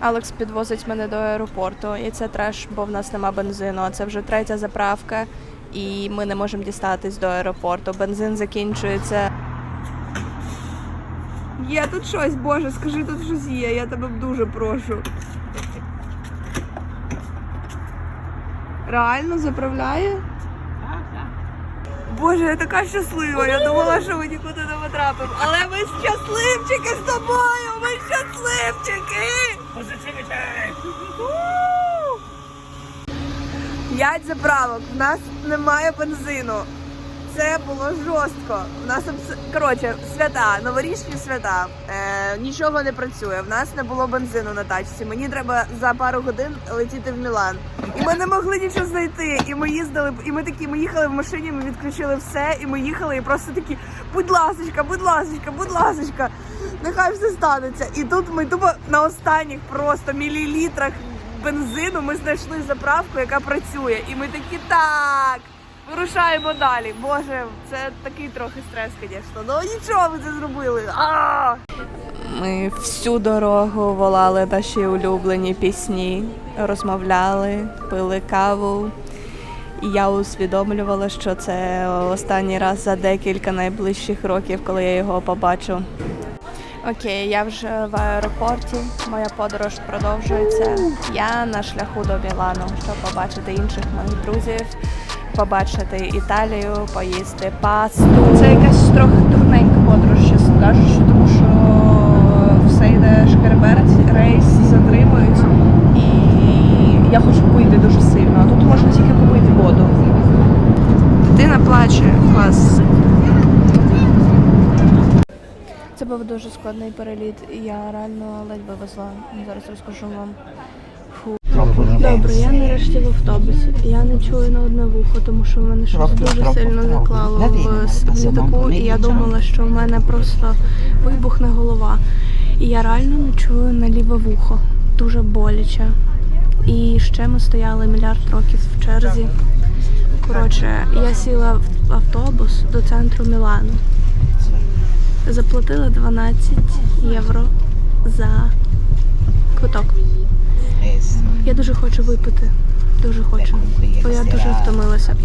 Алекс підвозить мене до аеропорту, і це треш, бо в нас нема бензину. Це вже третя заправка, і ми не можемо дістатись до аеропорту. Бензин закінчується. Є тут щось, Боже, скажи, тут щось є, я тебе дуже прошу. Реально заправляє? Боже, я така щаслива. Я думала, що ми нікуди не потрапимо. Але ми щасливчики з тобою! Ми щасливчики! П'ять заправок. В нас немає бензину. Це було жорстко. У нас абс- коротше, свята, новорічні свята. Е, нічого не працює. В нас не було бензину на тачці. Мені треба за пару годин летіти в Мілан. І ми не могли нічого знайти. І ми їздили, і ми такі, ми їхали в машині, ми відключили все, і ми їхали, і просто такі, будь ласочка, будь ласочка, будь ласочка, нехай все станеться. І тут ми тупо на останніх просто мілілітрах бензину ми знайшли заправку, яка працює. І ми такі так. Вирушаємо далі. Боже, це такий трохи стрес, звісно. Ну нічого, ми це зробили. А! Ми всю дорогу волали наші улюблені пісні, розмовляли, пили каву. І я усвідомлювала, що це останній раз за декілька найближчих років, коли я його побачу. Окей, я вже в аеропорті. Моя подорож продовжується. Я на шляху до Мілану, щоб побачити інших моїх друзів, побачити Італію, поїсти пасту. Це якась трохи дурненька подорож, чесно кажучи, тому що все йде шкереберть, рейс затримують, і я хочу пити дуже сильно. А тут можна тільки купити воду. Дитина плаче, клас. Це був дуже складний переліт, я реально ледь вивезла. Зараз розкажу вам. Добре, я нарешті в автобусі. Я не чую на одне вухо, тому що в мене щось дуже сильно заклало в літаку, і я думала, що в мене просто вибухне голова. І я реально не чую на ліве вухо. Дуже боляче. І ще ми стояли мільярд років в черзі. Коротше, я сіла в автобус до центру Мілану. Заплатила 12 євро за квиток. Я дуже хочу випити. Дуже хочу. Бо я дуже втомилася.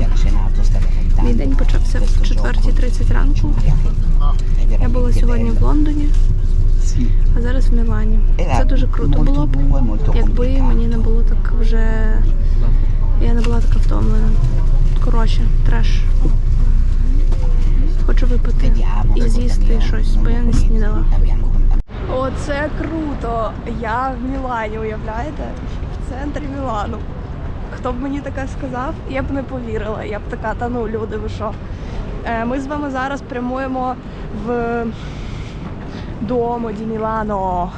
Мій день почався в 4.30 ранку. Я була сьогодні в Лондоні, а зараз в Мілані. Це дуже круто було б, якби мені не було так вже. Я не була така втомлена. Коротше, треш. Хочу випити і з'їсти щось, бо я не снідала. Оце круто! Я в Мілані, уявляєте? В центрі Мілану. Хто б мені таке сказав, я б не повірила. Я б така, та ну, люди, ви що? Е, Ми з вами зараз прямуємо в Дуомо ді Мілано.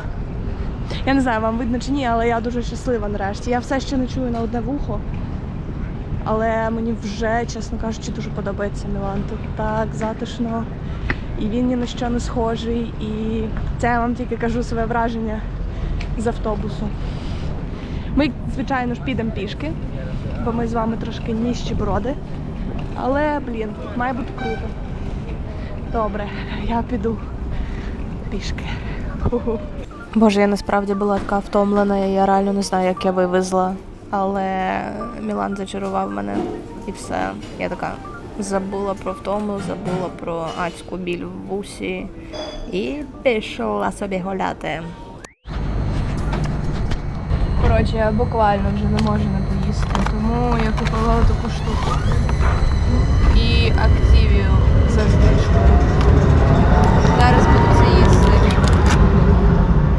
Я не знаю, вам видно чи ні, але я дуже щаслива нарешті. Я все ще не чую на одне вухо. Але мені вже, чесно кажучи, дуже подобається Мілан. Тут так затишно, і він ні на що не схожий. І це я вам тільки кажу своє враження з автобусу. Ми, звичайно ж, підемо пішки, бо ми з вами трошки ніщеброди. Але, блін, має бути круто. Добре, я піду пішки. Боже, я насправді була така втомлена, я реально не знаю, як я вивезла. Але Мілан зачарував мене і все. Я така забула про втому, забула про адську біль в вусі і пішла собі гуляти. Коротше, я буквально вже не можу не поїсти, тому я купила таку штуку. І активію за знижкою. Зараз буду це їсти.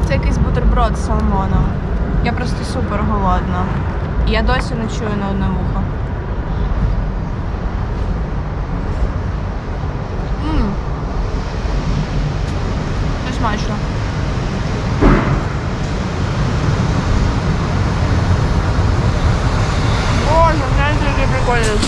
Це якийсь бутерброд з салмоном. Я просто супер голодна. І я досі не чую на одне вухо. Мм. Це смачно. Боже, знаєте, який прикольний.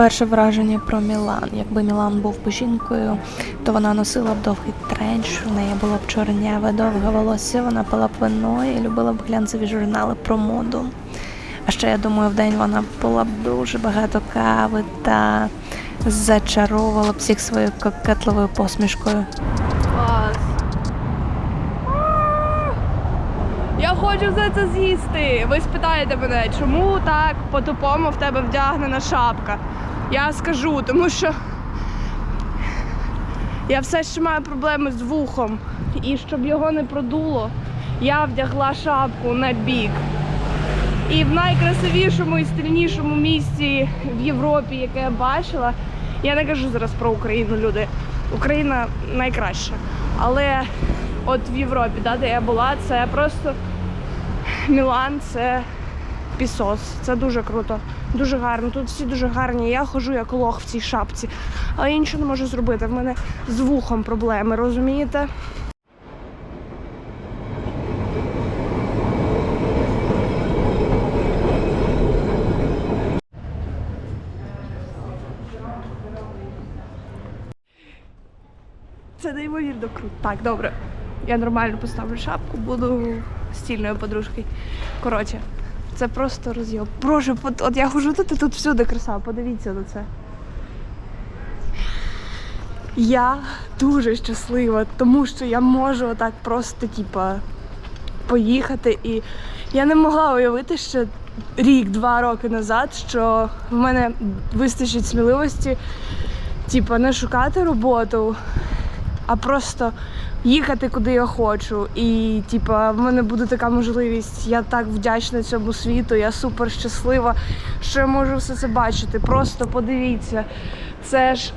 Перше враження про Мілан. Якби Мілан був би жінкою, то вона носила б довгий тренч, у неї було б чорняве довге волосся, вона пила б вино і любила б глянцеві журнали про моду. А ще я думаю, в день вона була б дуже багато кави та зачаровувала б всіх своєю кокетливою посмішкою. Я хочу все це з'їсти. Ви спитаєте мене, чому так по-тупому в тебе вдягнена шапка? Я скажу, тому що я все ще маю проблеми з вухом. І щоб його не продуло, я вдягла шапку на бік. І в найкрасивішому і стильнішому місці в Європі, яке я бачила, я не кажу зараз про Україну, люди. Україна найкраща. Але от в Європі, да, де я була, це просто Мілан, це пісос. Це дуже круто, дуже гарно. Тут всі дуже гарні. Я ходжу як лох в цій шапці, але я нічого не можу зробити. В мене з вухом проблеми, розумієте? Це неймовірно круто. Так, добре. Я нормально поставлю шапку, буду стільною подружкою. Коротше, це просто розйоб. Боже, от я хожу тут і тут всюди краса. Подивіться на це. Я дуже щаслива, тому що я можу отак просто, типа, поїхати. І я не могла уявити ще рік-два роки назад, що в мене вистачить сміливості, типа, не шукати роботу, а просто їхати куди я хочу. І типа, в мене буде така можливість. Я так вдячна цьому світу. Я супер щаслива, що я можу все це бачити. Просто подивіться, це ж.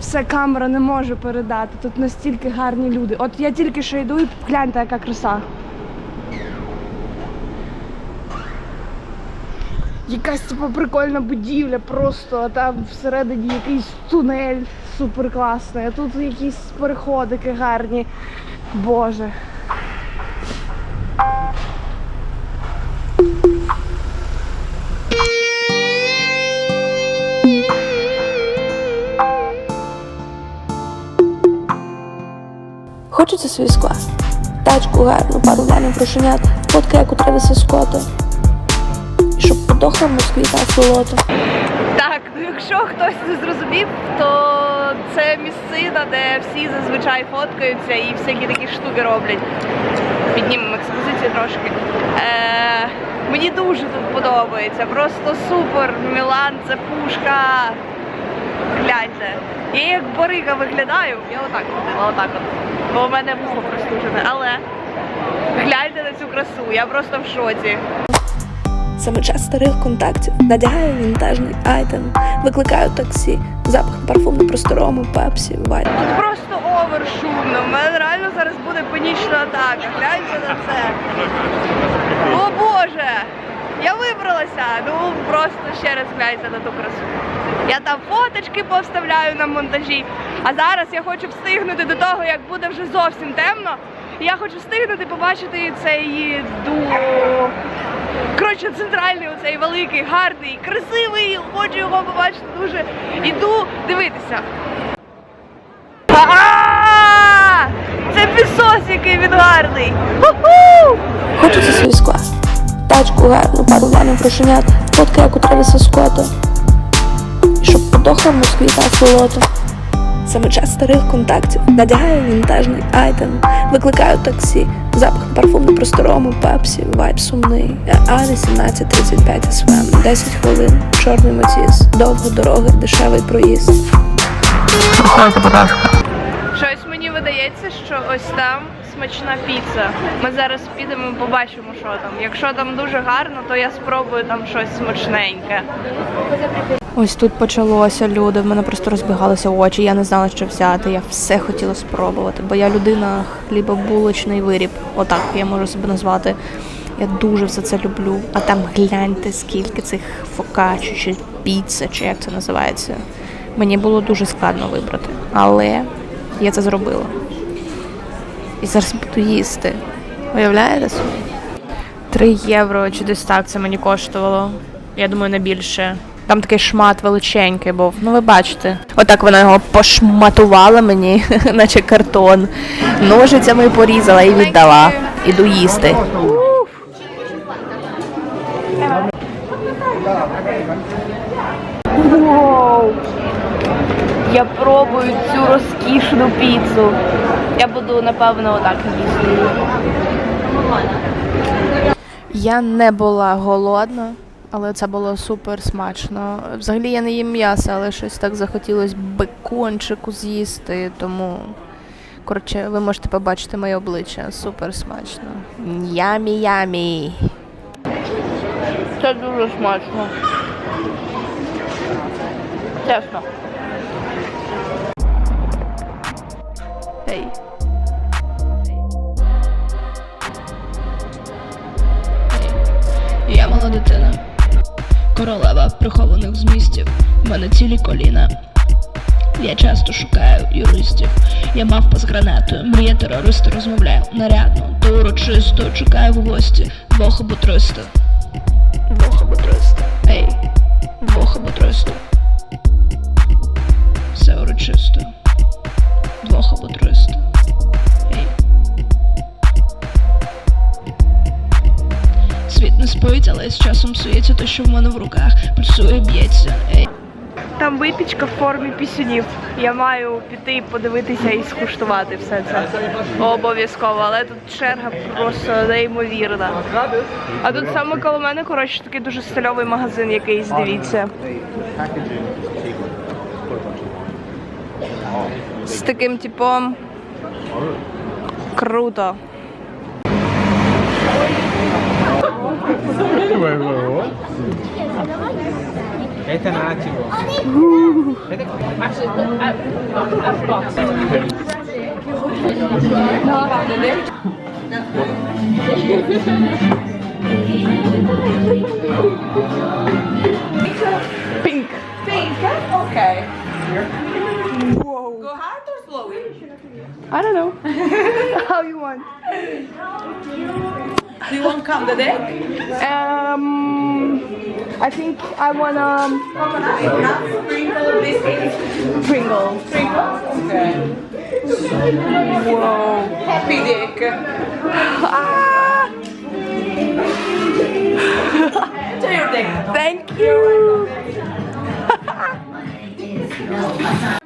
Все камера не може передати. Тут настільки гарні люди. От я тільки що йду і гляньте, яка краса. Якась типу, прикольна будівля, просто а там всередині якийсь тунель супер класний, а тут якісь переходики гарні. Боже. Хочеться свій склад. Тачку гарну, пару ланів прошенят, фотка, у Тревіса Скотта. Щоб подохла в Москві та сволота. Так, якщо хтось не зрозумів, то це місцина, де всі зазвичай фоткаються і всякі такі штуки роблять. Піднімемо експозицію трошки. Е, мені дуже тут подобається. Просто супер. Мілан це пушка. Гляньте. Я як барига виглядаю, я отак ходила, отак от. Бо в мене вухо простужене. Але гляньте на цю красу, я просто в шоці. Саме час старих контактів. Надягаю вінтажний айтем, викликаю таксі, запах парфуму просторому, пепсі, вайп. Тут просто овер шумно. У мене реально зараз буде панічна атака. Гляньте на це. О Боже! Я вибралася. Ну просто ще раз гляньте на ту красу. Я там фоточки повставляю на монтажі. А зараз я хочу встигнути до того, як буде вже зовсім темно. Я хочу встигнути побачити цей ду. Коротше, центральний оцей великий, гарний, красивий. Хочу його побачити дуже. Іду дивитися. А! Це пісос, який він гарний. Ху-ху! Хочеться свій склад. Тачку гарну, пару ланів прошенят, фотка, як у Тревіса Скотта. Щоб подохла в Москві та сволота. Саме час старих контактів. Надягаю вінтажний айтем, викликаю таксі, запах парфуму просторому, пепсі, вайп сумний. А 1835 СВМ, 10 хвилин, чорний матіс, довго дороги, дешевий проїзд. Щось мені видається, що ось там смачна піца. Ми зараз підемо побачимо, що там. Якщо там дуже гарно, то я спробую там щось смачненьке. Ось тут почалося люди. В мене просто розбігалися очі. Я не знала, що взяти. Я все хотіла спробувати, бо я людина хлібобулочний виріб. Отак я можу себе назвати. Я дуже все це люблю. А там гляньте, скільки цих фокачі чи піци, чи як це називається. Мені було дуже складно вибрати. Але я це зробила. І зараз буду їсти. Уявляєте собі? Три євро чи десь так це мені коштувало. Я думаю, не більше. Там такий шмат величенький був. Ну ви бачите. Отак вона його пошматувала мені, наче картон. Ножицями порізала і віддала. Іду їсти. Я пробую цю розкішну піцу. Я буду, напевно, отак їсти. Я не була голодна, але це було супер смачно. Взагалі я не їм м'яса, але щось так захотілося бекончику з'їсти, тому. Коротше, ви можете побачити моє обличчя. Супер смачно. Ямі-ямі. Це дуже смачно. Чесно. Королева прихованих змістів. В мене цілі коліна. Я часто шукаю юристів. Я мавпа з гранатою, мрія терористи розмовляю нарядно, то урочисто чекаю в гості. Двох або триста. Світ але з часом сується те, що в мене в руках. Пульсує, б'ється. Там випічка в формі пісюнів. Я маю піти подивитися і скуштувати все це. Обов'язково, але тут черга просто неймовірна. А тут саме коло мене, коротше, такий дуже стильовий магазин якийсь, дивіться. З таким типом. Круто. Wait, Ethan Achibo. Actually, that. Pink. Pink. Okay. Whoa. Go hard or? I don't know. How you want. Do you want come the day? Um, I think I want um Sprinkle biscuit. Pringle. Okay. Whoa. Happy dick. Ah, To your dick. thank you.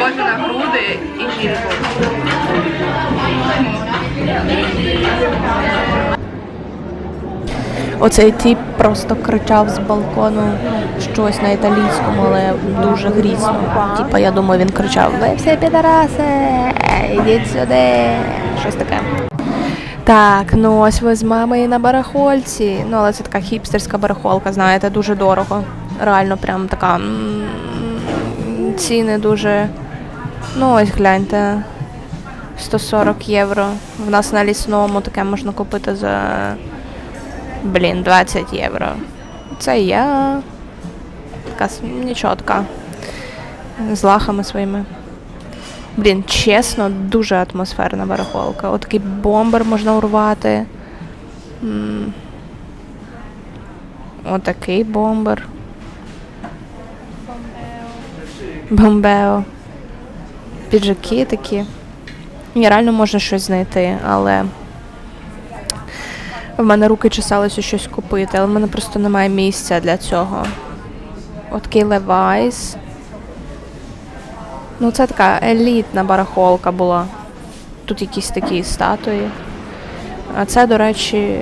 Схоже на груди і жінку. Оцей тип просто кричав з балкону щось на італійському, але дуже грізно. Типа, я думаю, він кричав: Ви всі підараси! Йдіть сюди! Щось таке. Так, ну ось ви з мамою на барахольці. Ну, але це така хіпстерська барахолка, знаєте, дуже дорого. Реально, прям така. Ціни дуже. Ну, ось гляньте. 140 євро. В нас на лісному таке можна купити за. Блін, 20 євро. Це я. Така с- нічотка. З лахами своїми. Блін, чесно, дуже атмосферна барахолка. Отакий бомбер можна урвати. Отакий бомбер. Бомбео. Бомбео. Піджаки такі. Ні, реально можна щось знайти, але. В мене руки чесалися щось купити, але в мене просто немає місця для цього. Отакий Levi's. Ну, це така елітна барахолка була. Тут якісь такі статуї. А це, до речі,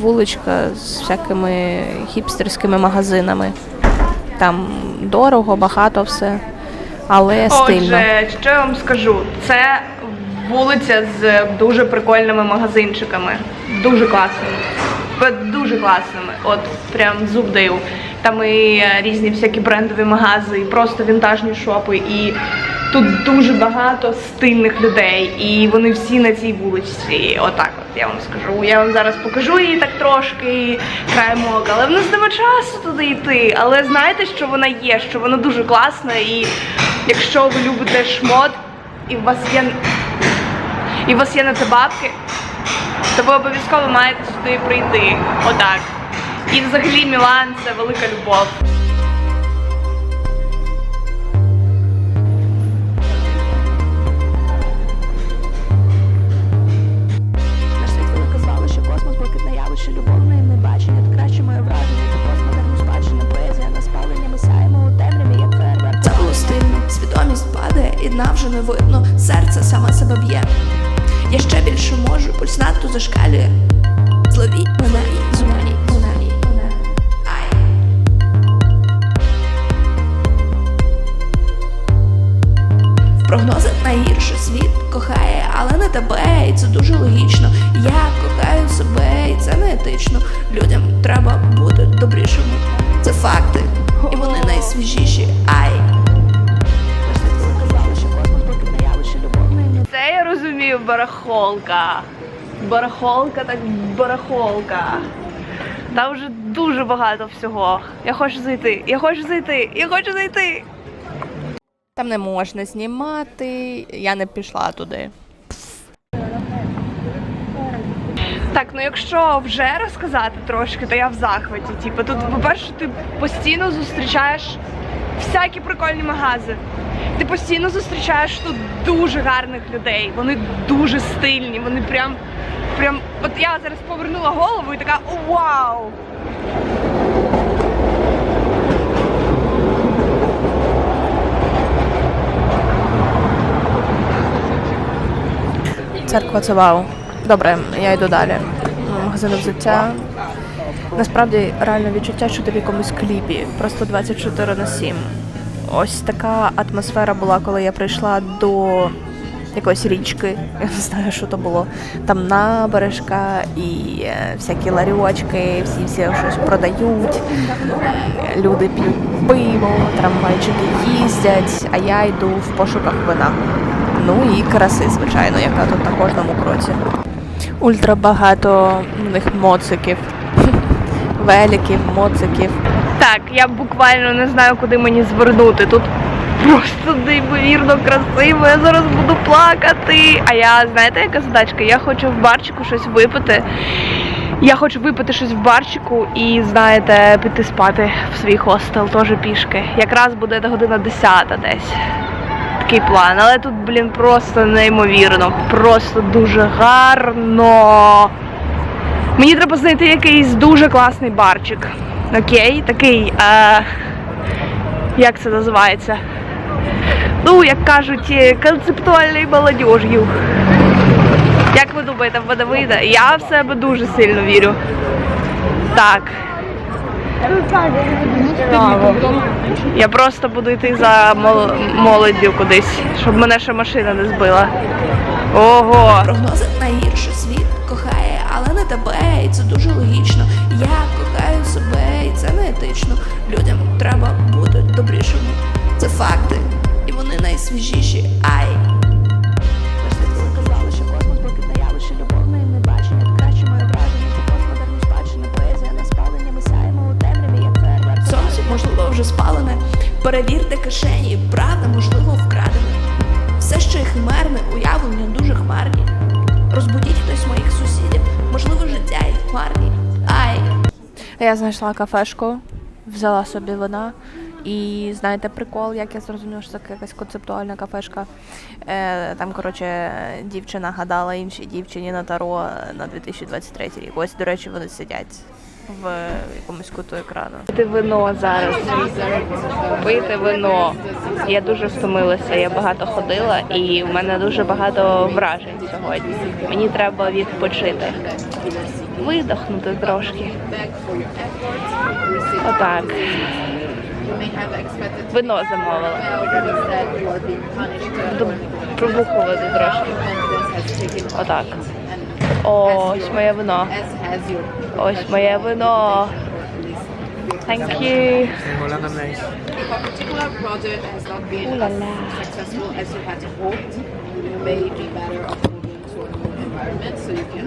вуличка з всякими хіпстерськими магазинами. Там дорого, багато все, але стильно. Отже, що я вам скажу? Це вулиця з дуже прикольними магазинчиками. Дуже класними. Дуже класними. От прям зуб даю. Там і е, різні всякі брендові магази, і просто вінтажні шопи. І тут дуже багато стильних людей, і вони всі на цій вулиці. Отак, от я вам скажу. Я вам зараз покажу її так трошки краєм ока, але в нас нема часу туди йти. Але знаєте, що вона є, що вона дуже класна, і якщо ви любите шмот, і у вас є і у вас є на це бабки, то ви обов'язково маєте сюди прийти. Отак. І взагалі Мілан це велика любов. Наш світ велика звалище, космос, блакитне явище, любов, наївне бачення, та краще моє враження, і дна вже не видно, серце саме себе б'є. Я ще більше можу, пульс надто зашкалює. Зловіть мене, зуманіть мене. В прогнозах найгірше світ кохає, але не тебе, і це дуже логічно. Я кохаю себе, і це не етично. Людям треба бути добрішими. Це факти, і вони найсвіжіші. Ай. Розумію барахолка. Барахолка так барахолка. Там вже дуже багато всього. Я хочу зайти, я хочу зайти, я хочу зайти. Там не можна знімати, я не пішла туди. Так, ну якщо вже розказати трошки, то я в захваті. Типу, тут, по-перше, ти постійно зустрічаєш всякі прикольні магази. Ти постійно зустрічаєш тут дуже гарних людей. Вони дуже стильні, вони прям. Прям, от я зараз повернула голову і така «О, вау! Церква це вау. Добре, я йду далі. Магазин взуття. Насправді реально відчуття, що ти в якомусь кліпі, просто 24 на 7. Ось така атмосфера була, коли я прийшла до якоїсь річки. Я не знаю, що то було. Там набережка і е, всякі ларьочки, всі всі щось продають. Люди п'ють пиво, трамвайчики їздять, а я йду в пошуках вина. Ну і краси, звичайно, яка тут на кожному кроці. Ультра багато в них моциків, великів, моциків. Так, я буквально не знаю, куди мені звернути. Тут просто неймовірно красиво. Я зараз буду плакати. А я знаєте, яка задачка? Я хочу в барчику щось випити. Я хочу випити щось в барчику і, знаєте, піти спати в свій хостел теж пішки. Якраз буде година 10 десь. Такий план. Але тут, блін, просто неймовірно. Просто дуже гарно. Мені треба знайти якийсь дуже класний барчик. Окей, такий. Е, як це називається? Ну, як кажуть, е, концептуальний молодіж'ю. Як ви думаєте, в мене вийде? Я в себе дуже сильно вірю. Так. Я просто буду йти за мол- молоддю кудись, щоб мене ще машина не збила. Ого! Прогнози найгірше світ тебе, і це дуже логічно. Я кохаю себе, і це не етично. Людям треба бути добрішими. Це факти, і вони найсвіжіші. Ай. Казали, що космос блакитне явище, любов наївне бачення, та краще моє враження, та постмодерну спадщина, поезія на спалення, ми сяємо у темряві, як фейерверк. Сонце, можливо, вже спалене. Перевірте кишені, правда, можливо, вкрадене. Все ще химерне, уявлення дуже хмарні. Розбудіть хтось моїх сусідів, їх хмарні. Ай. Я знайшла кафешку, взяла собі вина. І знаєте прикол, як я зрозуміла, що це якась концептуальна кафешка. Е, там, коротше, дівчина гадала іншій дівчині на таро на 2023 рік. Ось, до речі, вони сидять в якомусь куту екрану. Пити вино зараз. Пити вино. Я дуже втомилася, я багато ходила і в мене дуже багато вражень сьогодні. Мені треба відпочити. Видохнути трошки. Отак. Вино замовила. Пробухувати трошки. Отак. Ось моє вино. Ось моє вино. Thank you. Holland Nice. If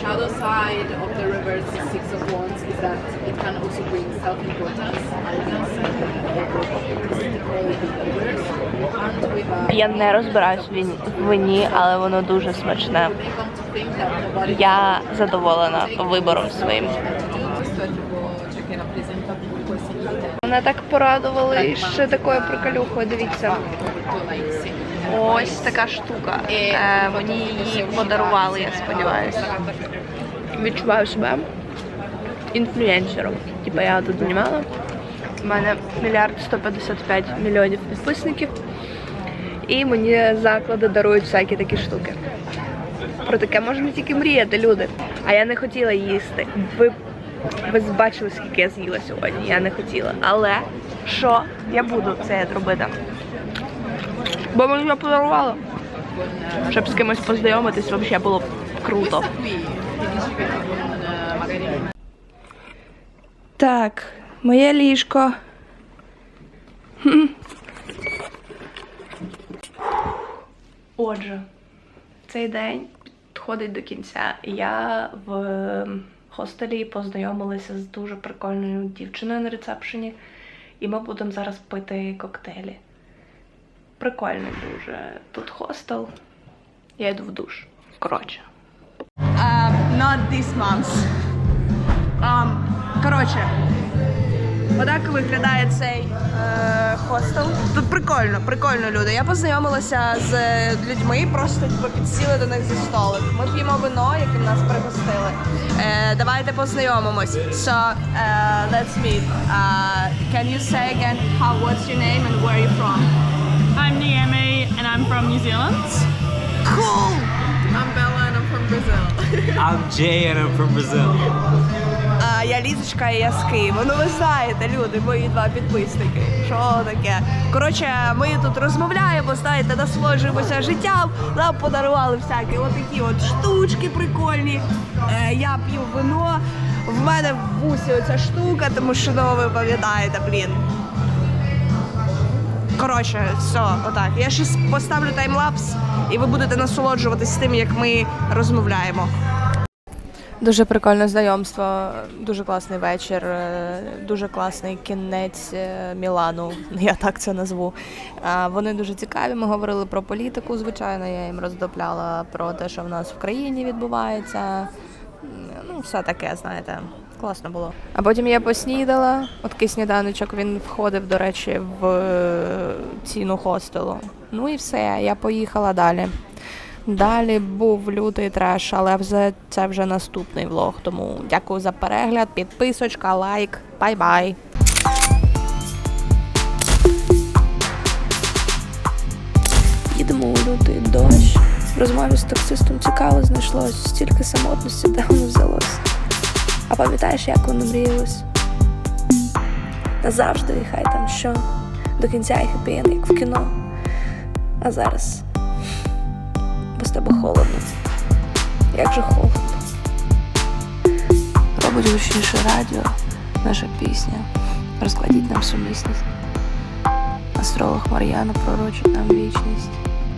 shadow side of the reverse Six of Wands is that it can also bring self-importance, arrogance, Я не розбираюсь в він- в вині, але воно дуже смачне. Я задоволена вибором своїм. Мене так порадували ще такою приколюхою. Дивіться. Ось така штука. Е, мені її подарували, я сподіваюся. Відчуваю себе інфлюенсером. Типа я тут знімала. У мене мільярд 155 мільйонів підписників. І мені заклади дарують всякі такі штуки. Про таке можна тільки мріяти, люди. А я не хотіла їсти. Ви, ви бачили, скільки я з'їла сьогодні. Я не хотіла. Але що я буду це робити? Бо мені вже подарували. Щоб з кимось познайомитись, взагалі було б круто. Так, моє ліжко. Отже, цей день підходить до кінця. Я в ем, хостелі познайомилася з дуже прикольною дівчиною на рецепшені, і ми будемо зараз пити коктейлі. Прикольний дуже. Тут хостел. Я йду в душ. Коротше. Um, not this month. Um, коротше, отак виглядає цей е, хостел. Тут прикольно, прикольно люди. Я познайомилася з людьми, просто типу, підсіли до них за столик. Ми п'ємо вино, яким нас пригостили. Е, давайте познайомимось. So, uh, let's meet. Uh, can you say again how, what's your name and where are you from? I'm Naomi and I'm from New Zealand. Cool! I'm Jay and I'm from Brazil. А, я Лізочка і я з Києва. Ну ви знаєте, люди, мої два підписники. Що таке? Коротше, ми тут розмовляємо, знаєте, насолоджуємося життям. Нам подарували всякі отакі от штучки прикольні. Е, я п'ю вино. В мене в вусі оця штука, тому що ну, ви пам'ятаєте, блін. Коротше, все, отак. Я ще поставлю таймлапс, і ви будете насолоджуватись тим, як ми розмовляємо. Дуже прикольне знайомство, дуже класний вечір, е, дуже класний кінець е, Мілану, я так це назву. Вони дуже цікаві. Ми говорили про політику, звичайно, я їм роздопляла про те, що в нас в країні відбувається. Ну, все таке, знаєте, класно було. А потім я поснідала. От сніданочок він входив, до речі, в е, ціну хостелу. Ну і все, я поїхала далі. Далі був лютий треш, але вже це вже наступний влог. Тому дякую за перегляд, підписочка, лайк, бай-бай. Їдемо у лютий дощ. В розмові з таксистом цікаво знайшлось, стільки самотності, де воно взялось. А пам'ятаєш, як воно мріялось? Назавжди, і хай там що. До кінця і хеппі як в кіно. А зараз бо з тебе холодно. Як же холодно. Робить гучніше радіо, наша пісня. Розкладіть нам сумісність. Астролог Мар'яна пророчить нам вічність.